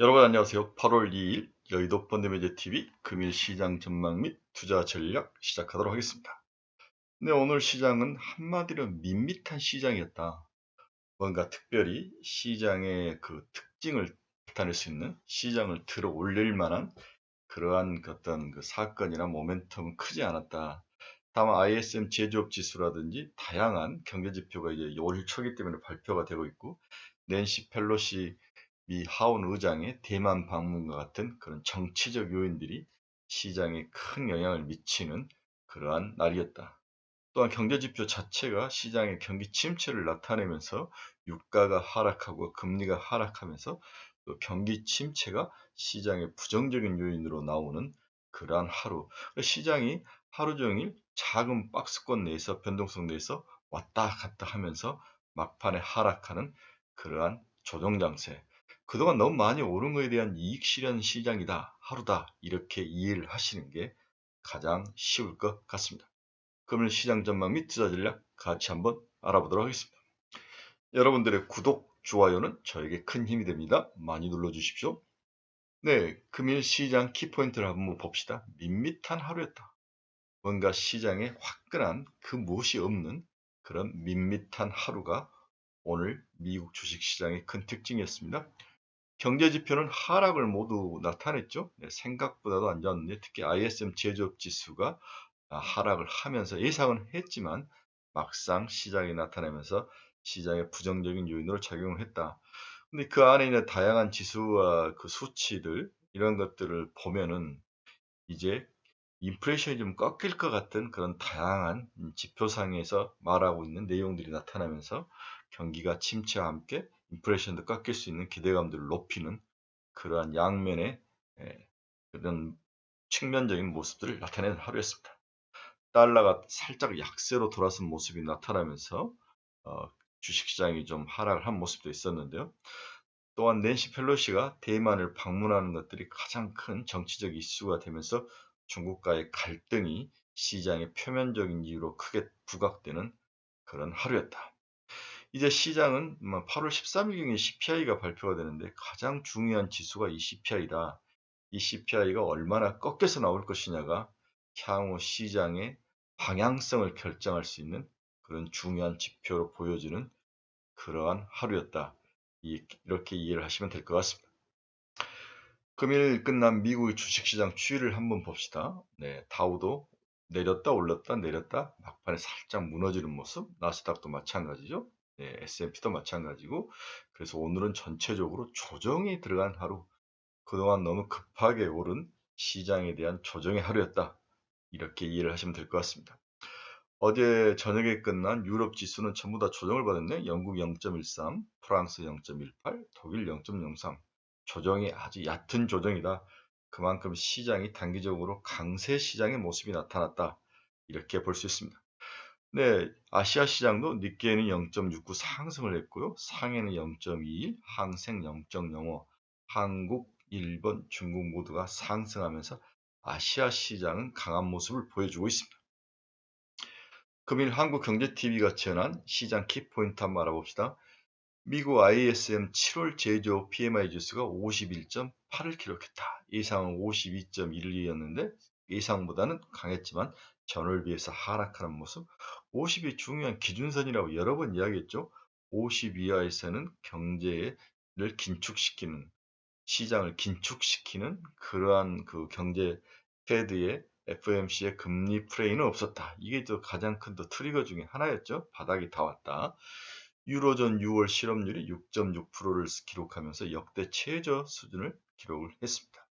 여러분 안녕하세요. 8월 2일 여의도 펀드매니저TV 금일 시장 전망 및 투자 전략 시작하도록 하겠습니다. 네, 오늘 시장은 한마디로 밋밋한 시장이었다. 뭔가 특별히 시장의 그 특징을 나타낼 수 있는 시장을 들어 올릴 만한 그러한 어떤 그 사건이나 모멘텀은 크지 않았다. 다만 ISM 제조업 지수라든지 다양한 경제 지표가 이제 올 초기 때문에 발표가 되고 있고 낸시 펠로시 미 하원 의장의 대만 방문과 같은 그런 정치적 요인들이 시장에 큰 영향을 미치는 그러한 날이었다. 또한 경제지표 자체가 시장의 경기 침체를 나타내면서 유가가 하락하고 금리가 하락하면서 또 경기 침체가 시장의 부정적인 요인으로 나오는 그러한 하루. 시장이 하루 종일 작은 박스권 내에서 변동성 내에서 왔다 갔다 하면서 막판에 하락하는 그러한 조정장세. 그동안 너무 많이 오른 거에 대한 이익 실현 시장이다, 하루다, 이렇게 이해를 하시는 게 가장 쉬울 것 같습니다. 그러면 시장 전망 및 투자 전략 같이 한번 알아보도록 하겠습니다. 여러분들의 구독, 좋아요는 저에게 큰 힘이 됩니다. 많이 눌러주십시오. 네, 금일 시장 키포인트를 한번 봅시다. 밋밋한 하루였다. 뭔가 시장에 화끈한 그 무엇이 없는 그런 밋밋한 하루가 오늘 미국 주식시장의 큰 특징이었습니다. 경제 지표는 하락을 모두 나타냈죠. 네, 생각보다도 안 좋았는데 특히 ISM 제조업 지수가 아, 하락을 하면서 예상은 했지만 막상 시장이 나타나면서 시장의 부정적인 요인으로 작용을 했다. 근데 그 안에 있는 다양한 지수와 그 수치들 이런 것들을 보면은 이제 인플레이션이 좀 꺾일 것 같은 그런 다양한 지표상에서 말하고 있는 내용들이 나타나면서 경기가 침체와 함께 인플레이션도 깎일 수 있는 기대감들을 높이는 그러한 양면의 예, 그런 측면적인 모습들을 나타내는 하루였습니다. 달러가 살짝 약세로 돌아선 모습이 나타나면서 어, 주식시장이 좀 하락을 한 모습도 있었는데요. 또한 낸시 펠로시가 대만을 방문하는 것들이 가장 큰 정치적 이슈가 되면서 중국과의 갈등이 시장의 표면적인 이유로 크게 부각되는 그런 하루였다. 이제 시장은 8월 뭐 13일경에 CPI가 발표가 되는데 가장 중요한 지수가 이 CPI다. 이 CPI가 얼마나 꺾여서 나올 것이냐가 향후 시장의 방향성을 결정할 수 있는 그런 중요한 지표로 보여지는 그러한 하루였다. 이렇게 이해를 하시면 될 것 같습니다. 금일 끝난 미국의 주식시장 추이를 한번 봅시다. 네, 다우도 내렸다 올렸다 내렸다 막판에 살짝 무너지는 모습 나스닥도 마찬가지죠. 네, S&P도 마찬가지고 그래서 오늘은 전체적으로 조정이 들어간 하루 그동안 너무 급하게 오른 시장에 대한 조정의 하루였다. 이렇게 이해를 하시면 될 것 같습니다. 어제 저녁에 끝난 유럽 지수는 전부 다 조정을 받았네. 영국 0.13 프랑스 0.18 독일 0.03 조정이 아주 얕은 조정이다. 그만큼 시장이 단기적으로 강세 시장의 모습이 나타났다. 이렇게 볼 수 있습니다 네, 아시아 시장도 니케이는 0.69 상승을 했고요. 상해는 0.21, 항생 0.05, 한국, 일본, 중국 모두가 상승하면서 아시아 시장은 강한 모습을 보여주고 있습니다. 금일 한국경제TV가 전한 시장 키포인트 한번 알아봅시다. 미국 ISM 7월 제조 PMI 지수가 51.8을 기록했다. 예상은 52.12였는데 예상보다는 강했지만 전월 비해서 하락하는 모습 50이 중요한 기준선이라고 여러 번 이야기했죠. 50 이하에서는 경제를 긴축시키는 시장을 긴축시키는 그러한 그 경제 패드의 FOMC의 금리 프레이는 없었다. 이게 또 가장 큰 또 트리거 중에 하나였죠. 바닥이 다 왔다. 유로존 6월 실업률이 6.6%를 기록하면서 역대 최저 수준을 기록을 했습니다.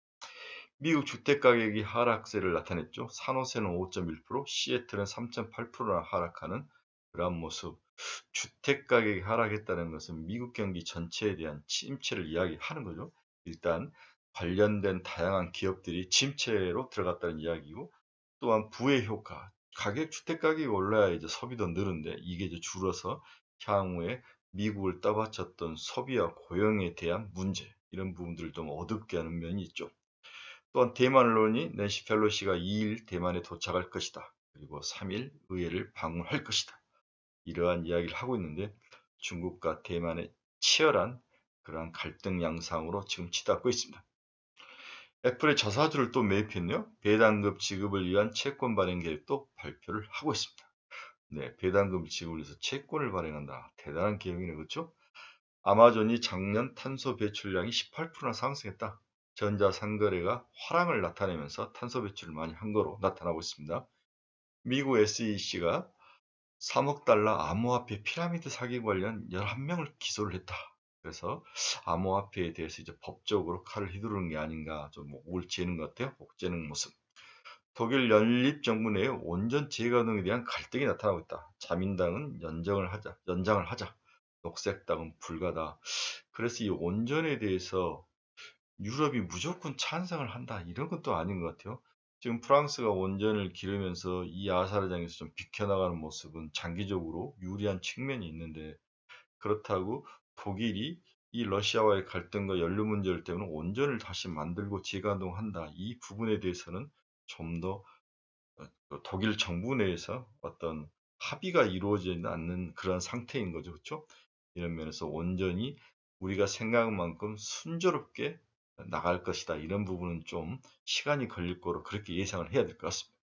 미국 주택 가격이 하락세를 나타냈죠. 산호세는 5.1%, 시애틀은 3.8%나 하락하는 그러한 모습. 주택 가격이 하락했다는 것은 미국 경기 전체에 대한 침체를 이야기하는 거죠. 일단 관련된 다양한 기업들이 침체로 들어갔다는 이야기고 또한 부의 효과, 가격 주택 가격이 올라야 이제 소비도 느는데 이게 이제 줄어서 향후에 미국을 떠받쳤던 소비와 고용에 대한 문제 이런 부분들을 좀 어둡게 하는 면이 있죠. 또한 대만 언론이 낸시 펠로시가 2일 대만에 도착할 것이다. 그리고 3일 의회를 방문할 것이다. 이러한 이야기를 하고 있는데 중국과 대만의 치열한 그러한 갈등 양상으로 지금 치닫고 있습니다. 애플의 자사주를 또 매입했네요. 배당금 지급을 위한 채권 발행 계획도 발표를 하고 있습니다. 네, 배당금 지급을 위해서 채권을 발행한다. 대단한 계획이네, 그렇죠? 아마존이 작년 탄소 배출량이 18%나 상승했다. 전자상거래가 화랑을 나타내면서 탄소 배출을 많이 한 거로 나타나고 있습니다. 미국 SEC가 3억 달러 암호화폐 피라미드 사기 관련 11명을 기소를 했다. 그래서 암호화폐에 대해서 이제 법적으로 칼을 휘두르는 게 아닌가 좀 옳지는 것 같아요. 옥죄는 모습. 독일 연립정부 내에 온전 재가동에 대한 갈등이 나타나고 있다. 자민당은 연정을 하자, 연장을 하자. 녹색당은 불가다. 그래서 이 온전에 대해서 유럽이 무조건 찬성을 한다. 이런 것도 아닌 것 같아요. 지금 프랑스가 원전을 기르면서 이 아사르장에서 좀 비켜나가는 모습은 장기적으로 유리한 측면이 있는데 그렇다고 독일이 이 러시아와의 갈등과 연료 문제를 때문에 원전을 다시 만들고 재가동한다. 이 부분에 대해서는 좀더 어, 그 독일 정부 내에서 어떤 합의가 이루어지지 않는 그런 상태인 거죠. 그렇죠? 이런 면에서 온전히 우리가 생각한 만큼 순조롭게 나갈 것이다. 이런 부분은 좀 시간이 걸릴 거로 그렇게 예상을 해야 될 것 같습니다.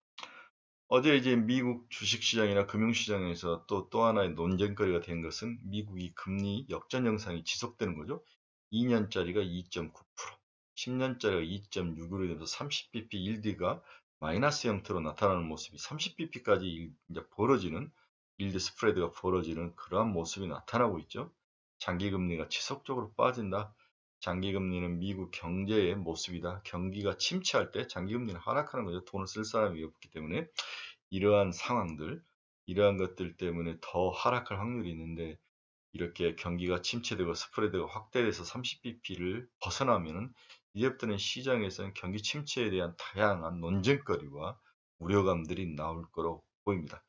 어제 이제 미국 주식시장이나 금융시장에서 또, 또 하나의 논쟁거리가 된 것은 미국이 금리 역전 영상이 지속되는 거죠. 2년짜리가 2.9%, 10년짜리가 2.6으로 되면서 30bp 1D가 마이너스 형태로 나타나는 모습이 30bp까지 이제 벌어지는 일드 스프레드가 벌어지는 그러한 모습이 나타나고 있죠. 장기 금리가 지속적으로 빠진다. 장기금리는 미국 경제의 모습이다. 경기가 침체할 때 장기금리는 하락하는 거죠. 돈을 쓸 사람이 없기 때문에 이러한 상황들, 이러한 것들 때문에 더 하락할 확률이 있는데 이렇게 경기가 침체되고 스프레드가 확대돼서 30bp를 벗어나면은 이제부터는 시장에서는 경기 침체에 대한 다양한 논쟁거리와 우려감들이 나올 거로 보입니다.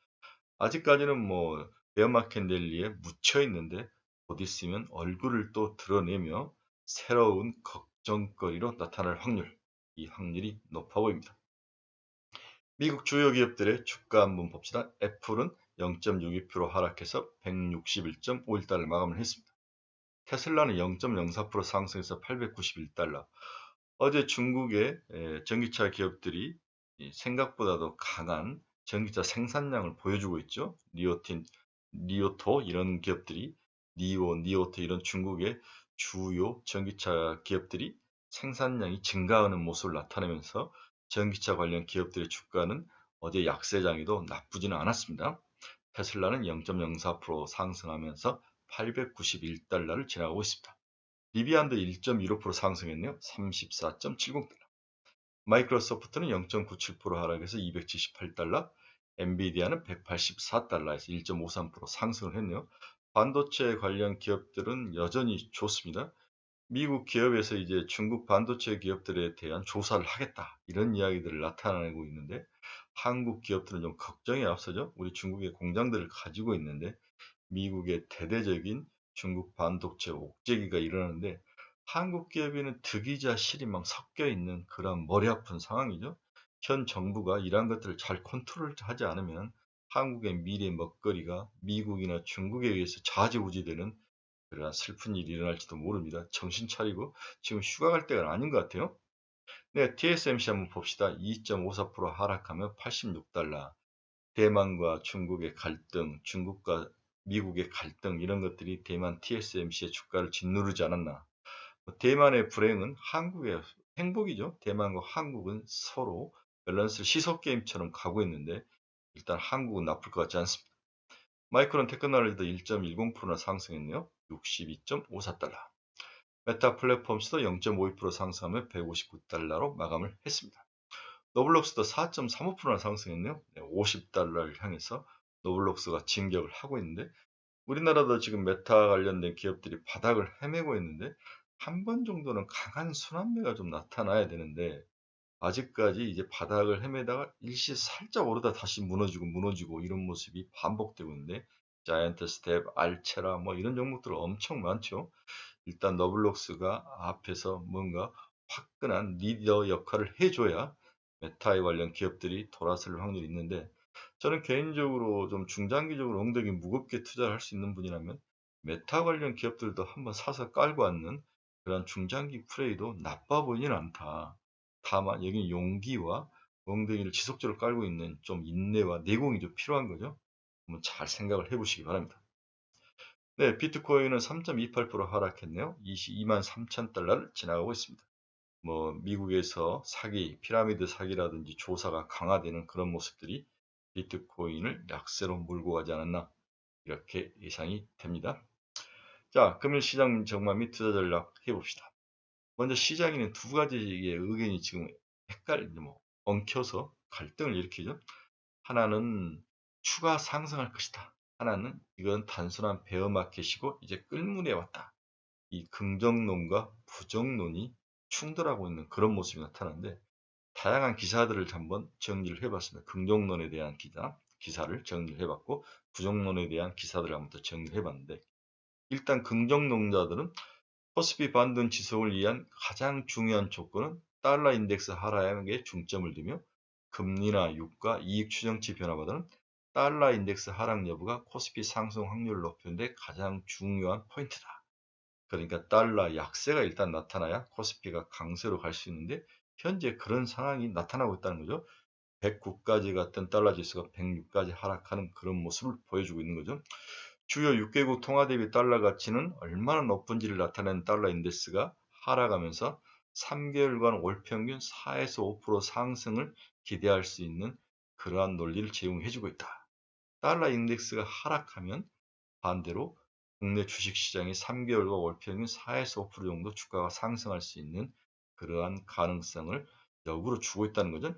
아직까지는 뭐 베어마켓 랠리에 묻혀 있는데 곧 있으면 얼굴을 또 드러내며 새로운 걱정거리로 나타날 확률, 이 확률이 높아 보입니다. 미국 주요 기업들의 주가 한번 봅시다. 애플은 0.62% 하락해서 161.51달러 마감을 했습니다. 테슬라는 0.04% 상승해서 891달러. 어제 중국의 전기차 기업들이 생각보다도 강한 전기차 생산량을 보여주고 있죠. 니오틴, 니오토 이런 기업들이 니오, 니오토 이런 중국의 주요 전기차 기업들이 생산량이 증가하는 모습을 나타내면서 전기차 관련 기업들의 주가는 어제 약세장에도 나쁘지는 않았습니다. 테슬라는 0.04% 상승하면서 891달러를 지나가고 있습니다. 리비안도 1.15% 상승했네요. 34.70달러. 마이크로소프트는 0.97% 하락해서 278달러, 엔비디아는 184달러에서 1.53% 상승을 했네요. 반도체 관련 기업들은 여전히 좋습니다. 미국 기업에서 이제 중국 반도체 기업들에 대한 조사를 하겠다 이런 이야기들을 나타내고 있는데 한국 기업들은 좀 걱정이 앞서죠. 우리 중국의 공장들을 가지고 있는데 미국의 대대적인 중국 반도체 옥죄기가 일어나는데 한국 기업에는 득이자 실이 막 섞여 있는 그런 머리 아픈 상황이죠. 현 정부가 이러한 것들을 잘 컨트롤하지 않으면 한국의 미래 먹거리가 미국이나 중국에 의해서 좌지우지되는 그러한 슬픈 일이 일어날지도 모릅니다. 정신 차리고 지금 휴가 갈 때가 아닌 것 같아요. 네, TSMC 한번 봅시다. 2.54% 하락하면 86달러. 대만과 중국의 갈등, 중국과 미국의 갈등 이런 것들이 대만 TSMC의 주가를 짓누르지 않았나. 뭐 대만의 불행은 한국의 행복이죠. 대만과 한국은 서로 밸런스 시속 게임처럼 가고 있는데 일단 한국은 나쁠 것 같지 않습니다. 마이크론 테크놀로지도 1.10%나 상승했네요. 62.54달러. 메타 플랫폼스도 0.52% 상승하며 159달러로 마감을 했습니다. 노블록스도 4.35%나 상승했네요. 50달러를 향해서 노블록스가 진격을 하고 있는데 우리나라도 지금 메타 관련된 기업들이 바닥을 헤매고 있는데 한 번 정도는 강한 순환매가 좀 나타나야 되는데 아직까지 이제 바닥을 헤매다가 일시 살짝 오르다 다시 무너지고 무너지고 이런 모습이 반복되고 있는데 자이언트 스텝, 알체라 뭐 이런 종목들 엄청 많죠. 일단 너블록스가 앞에서 뭔가 화끈한 리더 역할을 해줘야 메타에 관련 기업들이 돌아설 확률이 있는데 저는 개인적으로 좀 중장기적으로 엉덩이 무겁게 투자를 할 수 있는 분이라면 메타 관련 기업들도 한번 사서 깔고 왔는 그런 중장기 플레이도 나빠 보이진 않다. 다만 여기 용기와 엉덩이를 지속적으로 깔고 있는 좀 인내와 내공이 좀 필요한 거죠. 한번 잘 생각을 해보시기 바랍니다. 네, 비트코인은 3.28% 하락했네요. 22만 3천 달러를 지나가고 있습니다. 뭐 미국에서 사기, 피라미드 사기라든지 조사가 강화되는 그런 모습들이 비트코인을 약세로 몰고 가지 않았나 이렇게 예상이 됩니다. 자, 금일 시장 전망 및 투자 전략 해봅시다. 먼저 시장에는 두 가지의 의견이 지금 헷갈리, 뭐 엉켜서 갈등을 일으키죠. 하나는 추가 상승할 것이다. 하나는 이건 단순한 베어마켓이고 이제 끌문에 왔다. 이 긍정론과 부정론이 충돌하고 있는 그런 모습이 나타나는데 다양한 기사들을 한번 정리를 해봤습니다. 긍정론에 대한 기사, 기사를 정리를 해봤고 부정론에 대한 기사들을 한번 더 정리를 해봤는데 일단 긍정론자들은 코스피 반등 지속을 위한 가장 중요한 조건은 달러 인덱스 하락에 중점을 두며 금리나 유가, 이익 추정치 변화보다는 달러 인덱스 하락 여부가 코스피 상승 확률을 높이는데 가장 중요한 포인트다. 그러니까 달러 약세가 일단 나타나야 코스피가 강세로 갈 수 있는데 현재 그런 상황이 나타나고 있다는 거죠. 109까지 갔던 달러 지수가 106까지 하락하는 그런 모습을 보여주고 있는 거죠. 주요 6개국 통화 대비 달러 가치는 얼마나 높은지를 나타내는 달러 인덱스가 하락하면서 3개월간 월 평균 4에서 5% 상승을 기대할 수 있는 그러한 논리를 제공해주고 있다. 달러 인덱스가 하락하면 반대로 국내 주식시장이 3개월과 월 평균 4에서 5% 정도 주가가 상승할 수 있는 그러한 가능성을 역으로 주고 있다는 거죠.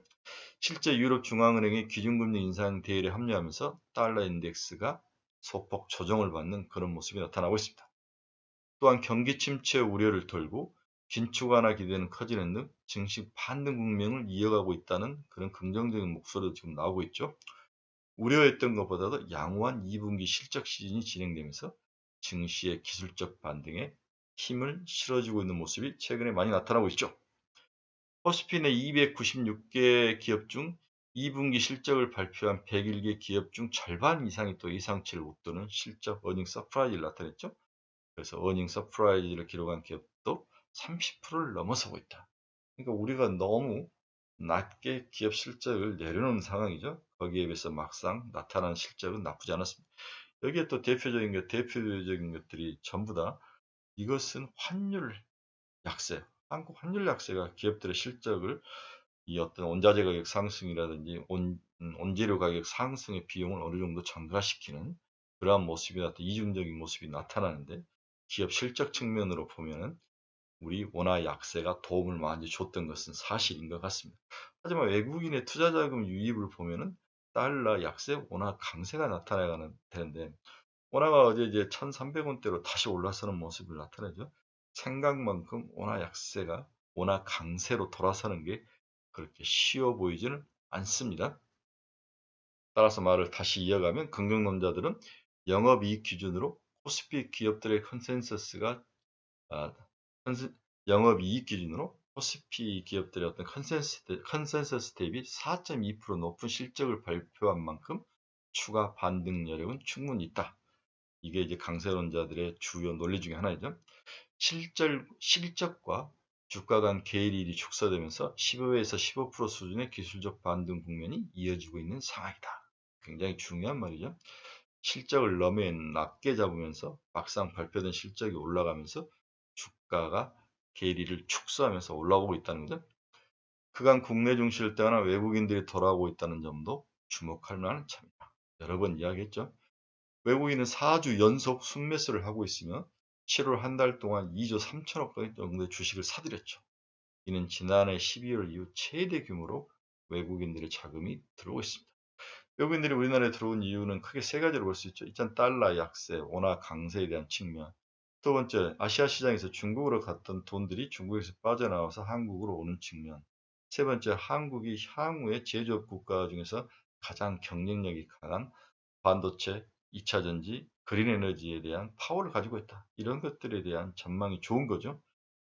실제 유럽 중앙은행이 기준금리 인상 대열에 합류하면서 달러 인덱스가 소폭 조정을 받는 그런 모습이 나타나고 있습니다. 또한 경기 침체 우려를 털고 긴축 완화 기대는 커지는 등 증시 반등 국면을 이어가고 있다는 그런 긍정적인 목소리도 지금 나오고 있죠. 우려했던 것보다도 양호한 2분기 실적 시즌이 진행되면서 증시의 기술적 반등에 힘을 실어주고 있는 모습이 최근에 많이 나타나고 있죠. 코스피의 296개 기업 중 2분기 실적을 발표한 101개 기업 중 절반 이상이 또 예상치를 웃도는 실적 어닝 서프라이즈를 나타냈죠. 그래서 어닝 서프라이즈를 기록한 기업도 30%를 넘어서고 있다. 그러니까 우리가 너무 낮게 기업 실적을 내려놓은 상황이죠. 거기에 비해서 막상 나타난 실적은 나쁘지 않았습니다. 여기에 또 대표적인 것, 대표적인 것들이 전부 다 이것은 환율 약세, 한국 환율 약세가 기업들의 실적을 이 어떤 원자재 가격 상승이라든지 온, 음, 원재료 가격 상승의 비용을 어느 정도 전가시키는 그러한 모습이 나타 이중적인 모습이 나타나는데 기업 실적 측면으로 보면은 우리 원화 약세가 도움을 많이 줬던 것은 사실인 것 같습니다. 하지만 외국인의 투자 자금 유입을 보면은 달러 약세, 원화 강세가 나타나가는 되는데 원화가 어제 이제 1,300원대로 다시 올라서는 모습을 나타내죠. 생각만큼 원화 약세가 원화 강세로 돌아서는 게 그렇게 쉬워 보이지는 않습니다. 따라서 말을 다시 이어가면 긍정론자들은 영업이익 기준으로 코스피 기업들의 컨센서스가 아, 영업이익 기준으로 코스피 기업들의 어떤 컨센서스, 컨센서스 대비 4.2% 높은 실적을 발표한 만큼 추가 반등 여력은 충분히 있다. 이게 이제 강세론자들의 주요 논리 중에 하나이죠. 실적, 실적과 주가 간 계일이 축소되면서 15에서 15% 수준의 기술적 반등 국면이 이어지고 있는 상황이다. 굉장히 중요한 말이죠. 실적을 너무 낮게 잡으면서 막상 발표된 실적이 올라가면서 주가가 계리를 축소하면서 올라오고 있다는 거죠. 그간 국내 증시를 떠나 외국인들이 돌아오고 있다는 점도 주목할 만한 점이다. 여러 번 이야기했죠. 외국인은 4주 연속 순매수를 하고 있으며 7월 한 달 동안 2조 3천억 정도의 주식을 사들였죠. 이는 지난해 12월 이후 최대 규모로 외국인들의 자금이 들어오고 있습니다. 외국인들이 우리나라에 들어온 이유는 크게 세 가지로 볼 수 있죠. 일단 달러 약세, 원화 강세에 대한 측면. 두 번째, 아시아 시장에서 중국으로 갔던 돈들이 중국에서 빠져나와서 한국으로 오는 측면. 세 번째, 한국이 향후의 제조업 국가 중에서 가장 경쟁력이 강한 반도체, 2차 전지, 그린 에너지에 대한 파워를 가지고 있다. 이런 것들에 대한 전망이 좋은 거죠.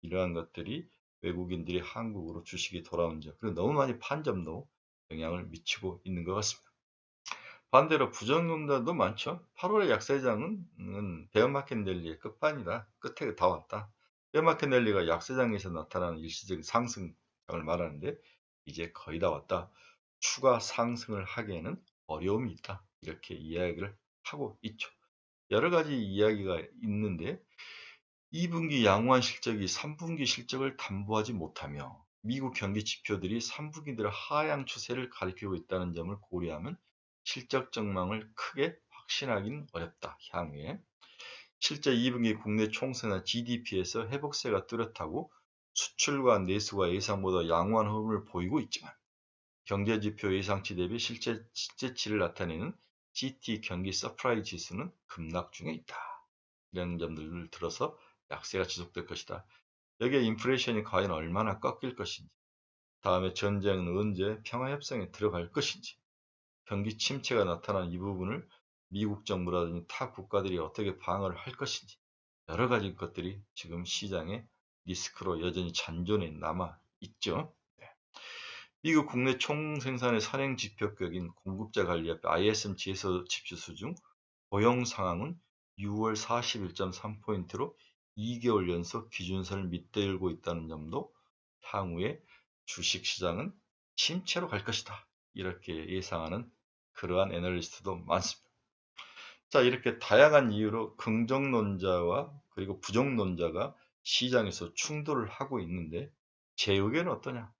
이러한 것들이 외국인들이 한국으로 주식이 돌아온 점, 그리고 너무 많이 판 점도 영향을 미치고 있는 것 같습니다. 반대로 부정론자도 많죠. 8월의 약세장은 음, 베어마켓 랠리의 끝판이다. 끝에 다 왔다. 베어마켓 랠리가 약세장에서 나타나는 일시적인 상승을 말하는데 이제 거의 다 왔다. 추가 상승을 하기에는 어려움이 있다. 이렇게 이야기를 하고 있죠. 여러 가지 이야기가 있는데 2분기 양호한 실적이 3분기 실적을 담보하지 못하며 미국 경기 지표들이 3분기들의 하향 추세를 가리키고 있다는 점을 고려하면 실적 전망을 크게 확신하기는 어렵다. 향후에 실제 2분기 국내 총생산 GDP에서 회복세가 뚜렷하고 수출과 내수가 예상보다 양호한 흐름을 보이고 있지만 경제지표 예상치 대비 실제 실제치를 나타내는 GT 경기 서프라이 지수는 급락 중에 있다. 이런 점들을 들어서 약세가 지속될 것이다. 여기에 인플레이션이 과연 얼마나 꺾일 것인지, 다음에 전쟁은 언제 평화협상에 들어갈 것인지, 경기 침체가 나타난 이 부분을 미국 정부라든지 타 국가들이 어떻게 방어를 할 것인지 여러 가지 것들이 지금 시장에 리스크로 여전히 잔존해 남아 있죠. 네. 미국 국내 총생산의 선행 지표격인 공급자 관리협회 ISM 지수 지수 중 고용 상황은 6월 41.3포인트로 2개월 연속 기준선을 밑들고 있다는 점도 향후에 주식시장은 침체로 갈 것이다. 이렇게 예상하는 그러한 애널리스트도 많습니다. 자, 이렇게 다양한 이유로 긍정론자와 그리고 부정론자가 시장에서 충돌을 하고 있는데 제 의견은 어떠냐?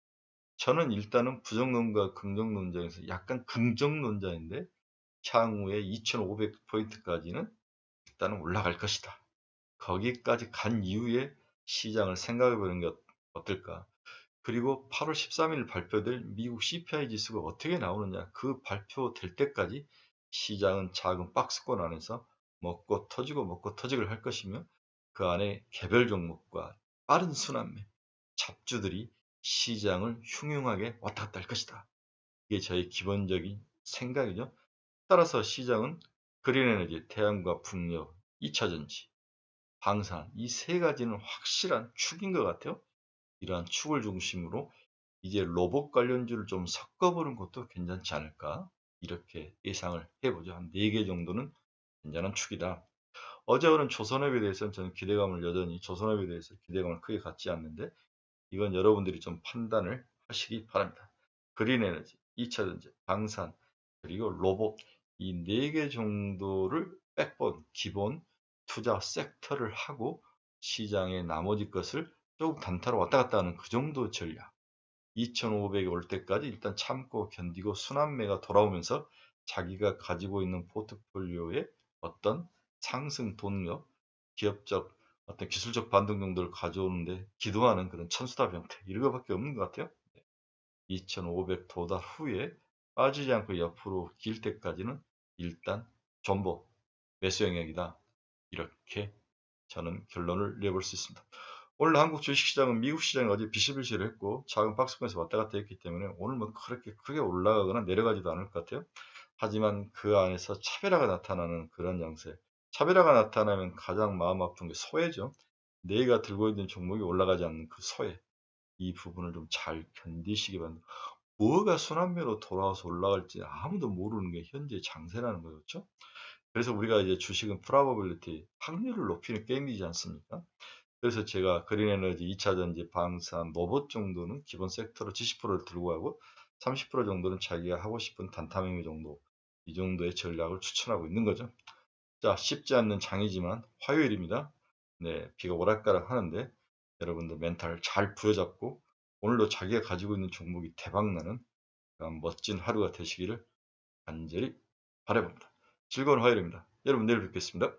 저는 일단은 부정론과 긍정론자에서 약간 긍정론자인데 향후에 2500포인트까지는 일단은 올라갈 것이다. 거기까지 간 이후에 시장을 생각해 보는 게 어떨까? 그리고 8월 13일 발표될 미국 CPI 지수가 어떻게 나오느냐 그 발표될 때까지 시장은 작은 박스권 안에서 먹고 터지고 먹고 터지기를 할 것이며 그 안에 개별 종목과 빠른 순환매 잡주들이 시장을 흉흉하게 왔다 갔다 할 것이다. 이게 저희 기본적인 생각이죠. 따라서 시장은 그린에너지, 태양과 풍력, 2차전지, 방산 이 세 가지는 확실한 축인 것 같아요. 이러한 축을 중심으로 이제 로봇 관련주를 좀 섞어보는 것도 괜찮지 않을까 이렇게 예상을 해보죠. 한 4개 정도는 괜찮은 축이다. 어제 오는 조선업에 대해서는 저는 기대감을 여전히 조선업에 대해서 기대감을 크게 갖지 않는데 이건 여러분들이 좀 판단을 하시기 바랍니다. 그린 에너지, 2차 전지, 방산, 그리고 로봇 이 4개 정도를 백본, 기본 투자 섹터를 하고 시장의 나머지 것을 조금 단타로 왔다 갔다 하는 그 정도 전략. 2,500이 올 때까지 일단 참고 견디고 순환매가 돌아오면서 자기가 가지고 있는 포트폴리오에 어떤 상승 동력, 기업적 어떤 기술적 반등 정도를 가져오는데 기도하는 그런 천수답 형태 이런 것밖에 없는 것 같아요. 2,500 도달 후에 빠지지 않고 옆으로 길 때까지는 일단 전보 매수 영역이다. 이렇게 저는 결론을 내볼 수 있습니다. 오늘 한국 주식시장은 미국 시장이 어제 비실비실 했고 작은 박스권에서 왔다 갔다 했기 때문에 오늘 뭐 그렇게 크게 올라가거나 내려가지도 않을 것 같아요. 하지만 그 안에서 차별화가 나타나는 그런 양세. 차별화가 나타나면 가장 마음 아픈 게 소외죠. 내가 들고 있는 종목이 올라가지 않는 그 소외. 이 부분을 좀 잘 견디시기 바랍니다. 뭐가 순환매로 돌아와서 올라갈지 아무도 모르는 게 현재 장세라는 거였죠. 그래서 우리가 이제 주식은 프라버빌리티 확률을 높이는 게임이지 않습니까? 그래서 제가 그린에너지, 2차전지, 방산, 로봇 정도는 기본 섹터로 70%를 들고 가고 30% 정도는 자기가 하고 싶은 단타매매 정도 이 정도의 전략을 추천하고 있는 거죠. 자, 쉽지 않는 장이지만 화요일입니다. 네, 비가 오락가락 하는데 여러분들 멘탈 잘 부여잡고 오늘도 자기가 가지고 있는 종목이 대박나는 멋진 하루가 되시기를 간절히 바라봅니다. 즐거운 화요일입니다. 여러분 내일 뵙겠습니다.